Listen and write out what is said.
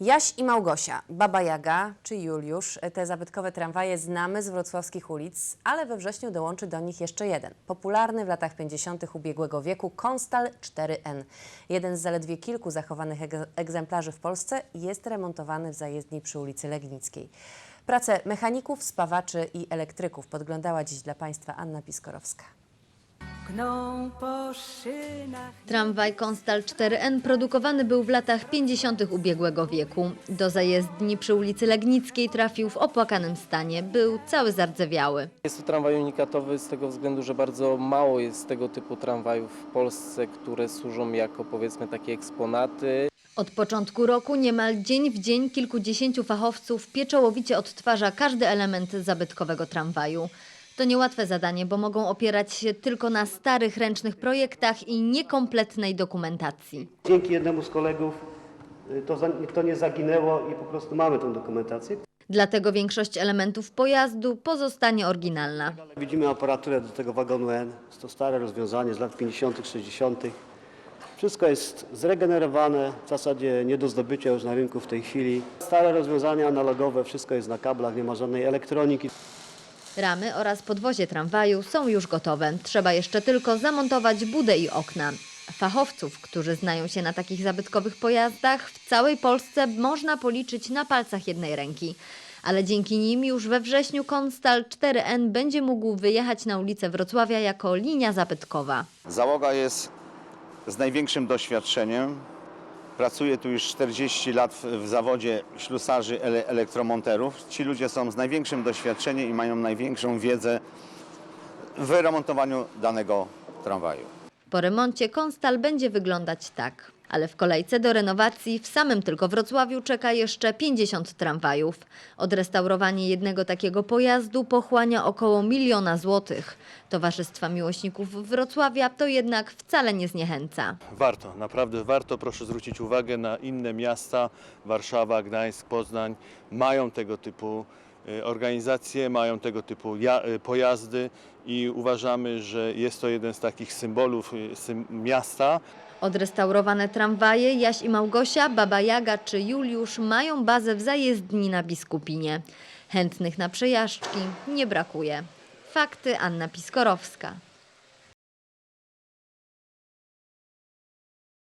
Jaś i Małgosia, Baba Jaga czy Juliusz. Te zabytkowe tramwaje znamy z wrocławskich ulic, ale we wrześniu dołączy do nich jeszcze jeden. Popularny w latach 50. ubiegłego wieku Konstal 4N. Jeden z zaledwie kilku zachowanych eg- egzemplarzy w Polsce jest remontowany w zajezdni przy ulicy Legnickiej. Pracę mechaników, spawaczy i elektryków podglądała dziś dla Państwa Anna Piskorowska. Gną po szynach Tramwaj Konstal 4N produkowany był w latach 50. ubiegłego wieku. Do zajezdni przy ulicy Legnickiej trafił w opłakanym stanie. Był cały zardzewiały. Jest to tramwaj unikatowy z tego względu, że bardzo mało jest tego typu tramwajów w Polsce, które służą jako powiedzmy takie eksponaty. Od początku roku niemal dzień w dzień kilkudziesięciu fachowców pieczołowicie odtwarza każdy element zabytkowego tramwaju. To niełatwe zadanie, bo mogą opierać się tylko na starych ręcznych projektach i niekompletnej dokumentacji. Dzięki jednemu z kolegów y, to, za- to nie zaginęło i po prostu mamy tą dokumentację. Dlatego większość elementów pojazdu pozostanie oryginalna. Widzimy aparaturę do tego wagonu N. Jest to stare rozwiązanie z lat 50., 60. Wszystko jest zregenerowane, w zasadzie nie do zdobycia już na rynku w tej chwili. Stare rozwiązania analogowe, wszystko jest na kablach, nie ma żadnej elektroniki. Ramy oraz podwozie tramwaju są już gotowe. Trzeba jeszcze tylko zamontować budę i okna. Fachowców, którzy znają się na takich zabytkowych pojazdach, w całej Polsce można policzyć na palcach jednej ręki. Ale dzięki nim już we wrześniu Konstal 4N będzie mógł wyjechać na ulicę Wrocławia jako linia zabytkowa. Załoga jest z największym doświadczeniem. Pracuje tu już 40 lat w, w zawodzie ślusarzy ele, elektromonterów. Ci ludzie są z największym doświadczeniem i mają największą wiedzę w remontowaniu danego tramwaju. Po remoncie Konstal będzie wyglądać tak. Ale w kolejce do renowacji w samym tylko Wrocławiu czeka jeszcze 50 tramwajów. Odrestaurowanie jednego takiego pojazdu pochłania około miliona złotych. Towarzystwa Miłośników Wrocławia to jednak wcale nie zniechęca. Warto, naprawdę warto. Proszę zwrócić uwagę na inne miasta, Warszawa, Gdańsk, Poznań. Mają tego typu organizacje, mają tego typu y, pojazdy i uważamy, że jest to jeden z takich symbolów sym, miasta. Odrestaurowane tramwaje Jaś i Małgosia, Baba Jaga czy Juliusz mają bazę w zajezdni na Biskupinie. Chętnych na przejażdżki nie brakuje. Fakty Anna Piskorowska.